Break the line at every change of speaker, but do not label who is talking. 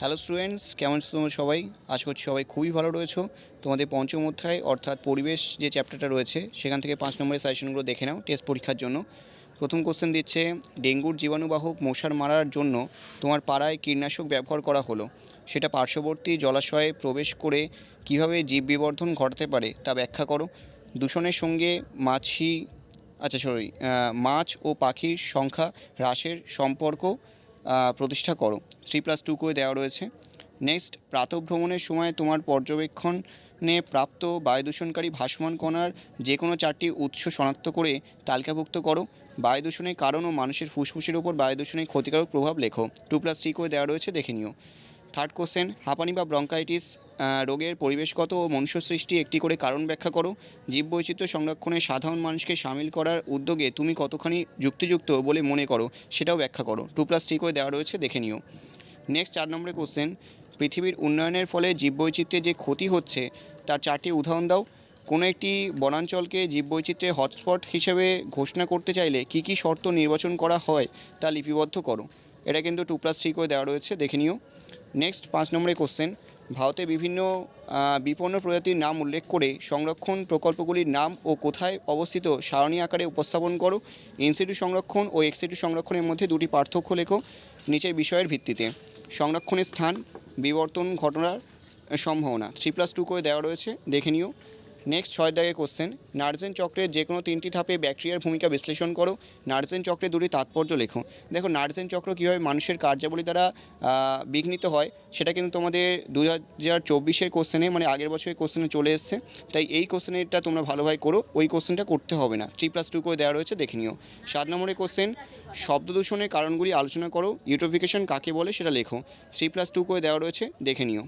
Hello students কেমন আছো তোমরা সবাই? আশা করছি সবাই খুবই ভালো রয়েছো। তোমাদের পঞ্চম অধ্যায় অর্থাৎ পরিবেশ যে চ্যাপ্টারটা রয়েছে, সেখান থেকে পাঁচ নম্বরের সাজেশনগুলো দেখে নাও টেস্ট পরীক্ষার জন্য। প্রথম কোশ্চেন দিচ্ছে, ডেঙ্গুর জীবাণুবাহক মশার মারার জন্য তোমার পাড়ায় কীটনাশক ব্যবহার করা হলো। সেটা পার্শ্ববর্তী জলাশয়ে প্রবেশ করে কীভাবে জীব বিবর্ধন ঘটাতে পারে তা ব্যাখ্যা করো। দূষণের সঙ্গে মাছি আচ্ছা সরি মাছ ও পাখির সংখ্যা, হ্রাসের সম্পর্ক প্রতিষ্ঠা করো। থ্রি প্লাস টু করে দেওয়া রয়েছে। নেক্সট, প্রাতঃভ্রমণের সময় তোমার পর্যবেক্ষণে প্রাপ্ত বায়ু দূষণকারী ভাসমান কণার যে কোনো চারটি উৎস শনাক্ত করে তালিকাভুক্ত করো। বায়ু দূষণের কারণ ও মানুষের ফুসফুসের উপর বায়ু দূষণের ক্ষতিকারক প্রভাব লেখো। টু প্লাস থ্রি করে দেওয়া রয়েছে, দেখে নিও। থার্ড কোশ্চেন, হাঁপানি বা ব্রঙ্কাইটিস রোগের পরিবেশগত ও মনুষ্য সৃষ্টি একটি করে কারণ ব্যাখ্যা করো। জীববৈচিত্র্য সংরক্ষণে সাধারণ মানুষকে সামিল করার উদ্যোগে তুমি কতখানি যুক্তিযুক্ত বলে মনে করো, সেটাও ব্যাখ্যা করো। টু প্লাস থ্রি করে দেওয়া রয়েছে, দেখে নিও। নেক্সট চার নম্বরে কোশ্চেন পৃথিবীর উন্নয়নের ফলে জীববৈচিত্র্যের যে ক্ষতি হচ্ছে, তার চারটি উদাহরণ দাও। কোনো একটি বনাঞ্চলকে জীববৈচিত্র্যের হটস্পট হিসেবে ঘোষণা করতে চাইলে কী কী শর্ত নির্বাচন করা হয় তা লিপিবদ্ধ করো। এটা কিন্তু টু প্লাস থ্রি করে দেওয়া রয়েছে, দেখে নিও। নেক্সট পাঁচ নম্বরে কোশ্চেন ভারতে বিভিন্ন বিপন্ন প্রজাতির নাম উল্লেখ করে সংরক্ষণ প্রকল্পগুলির নাম ও কোথায় অবস্থিত সারণী আকারে উপস্থাপন করো। ইনসিটু সংরক্ষণ ও এক্সিটু সংরক্ষণের মধ্যে দুটি পার্থক্য লেখো নিচের বিষয়ের ভিত্তিতে। সংরক্ষণের স্থান বিবর্তন ঘটনার সম্ভাবনা। থ্রি প্লাস টু করে দেওয়া রয়েছে দেখে নিও। নেক্সট ছয় দাগের কোশ্চেন নার্জেন চক্রের যে কোনো তিনটি ধাপে ব্যাকটেরিয়ার ভূমিকা বিশ্লেষণ করো। নার্জেন চক্রের দুটি তাৎপর্য লেখো। দেখো, নার্জেন চক্র কীভাবে মানুষের কার্যাবলী দ্বারা বিঘ্নিত হয়, সেটা কিন্তু তোমাদের দু হাজার চব্বিশের কোশ্চেনে মানে আগের বছরের কোশ্চেনে চলে এসছে। তাই এই কোশ্চেনটা তোমরা ভালোভাবে করো, ওই কোশ্চেনটা করতে হবে না। থ্রি প্লাস টু করে দেওয়া রয়েছে, দেখে নিও। সাত নম্বরের কোশ্চেন শব্দ দূষণের কারণগুলি আলোচনা করো। ইউটোফিকেশন কাকে বলে সেটা লেখো। থ্রি প্লাস টু করে দেওয়া রয়েছে, দেখে নিও।